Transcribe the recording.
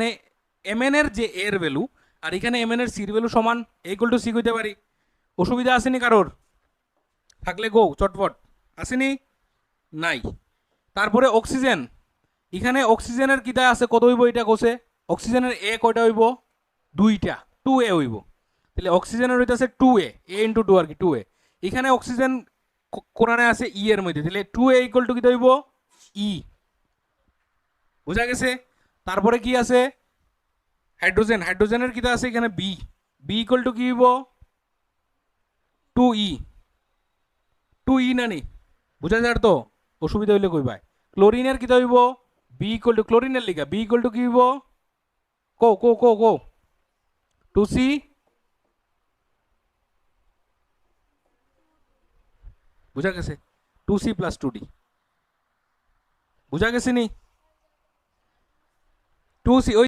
এখানে এম এর যে এর ভ্যালু আর এখানে এম এর সির ভ্যালু সমান ইকুয়াল টু সি কইতে পারি। অসুবিধা আসেনি কারোর। থাকলে গো চটপট। আসেনি? নাই। তারপরে অক্সিজেন এখানে অক্সিজেনের কিতা আছে, কত হইব এটা কোসে অক্সিজেনের এ কয়টা হইব? দুইটা। টু এ হইব। তাহলে অক্সিজেনের হইতেছে two A A into two আর কি টু এ এখানে অক্সিজেন কো- কোরআনে আছে ই এর মধ্যে। তাহলে টু এ ইকুয়াল টু কিতা হইব? ই বোঝা গেছে? তারপরে কি আছে? হাইড্রোজেন। হাইড্রোজেনের কিতা আছে এখানে বি বি ইকুয়াল টু কি হইব? টু ই টু ই না নি? বুঝা যার তো? অসুবিধা হইলে কই ভাই ক্লোরিনের কিটা হইব? বি ইকুয়াল টু ক্লোরিনের লিখা বি ইকুয়াল টু কি হইব? কো কো কো কো। টু সি বুঝা গেছে? Two C plus two D বুঝা গেছে নি? টু সি ওই